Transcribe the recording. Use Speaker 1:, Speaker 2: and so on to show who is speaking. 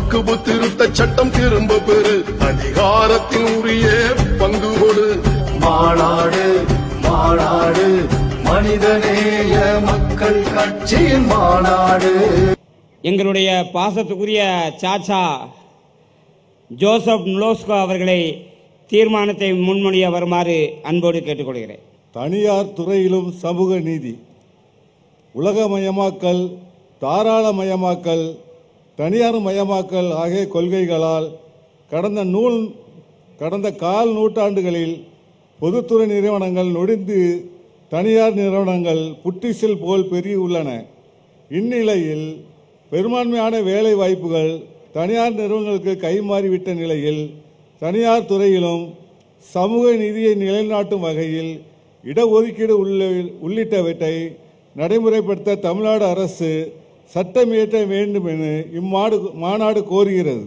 Speaker 1: வக்குபு திருத்த சட்டம் திரும்ப பெறு. அதிகாரத்தின் உரிய பங்கு கொடு.
Speaker 2: மாநாடு மாநாடு மனிதநேய மக்கள் கட்சியின் மாநாடு.
Speaker 3: எங்களுடைய பாசத்துக்குரிய சாச்சா ஜோசப் நுலோஸ்கோ அவர்களை தீர்மானத்தை முன்மொழிய வருமாறு அன்போடு கேட்டுக்கொள்கிறேன்.
Speaker 4: தனியார் துறையிலும் சமூக நீதி. உலகமயமாக்கல் தாராளமயமாக்கல் தனியார் மயமாக்கல் ஆகிய கொள்கைகளால் கடந்த நூல் கடந்த கால் நூற்றாண்டுகளில் பொதுத்துறை நிறுவனங்கள் நொடிந்து தனியார் நிறுவனங்கள் புட்டிசில் போல் பெருகியுள்ளன. இந்நிலையில் பெரும்பான்மையான வேலை வாய்ப்புகள் தனியார் நிறுவனங்களுக்கு கைமாறிவிட்ட நிலையில் தனியார் துறையிலும் சமூக நிதியை நிலைநாட்டும் வகையில் இடஒதுக்கீடு உள்ள உள்ளிட்டவற்றை நடைமுறைப்படுத்த தமிழ்நாடு அரசு சட்டம் இயற்ற வேண்டும் என இம்மாடு மாநாடு கோருகிறது.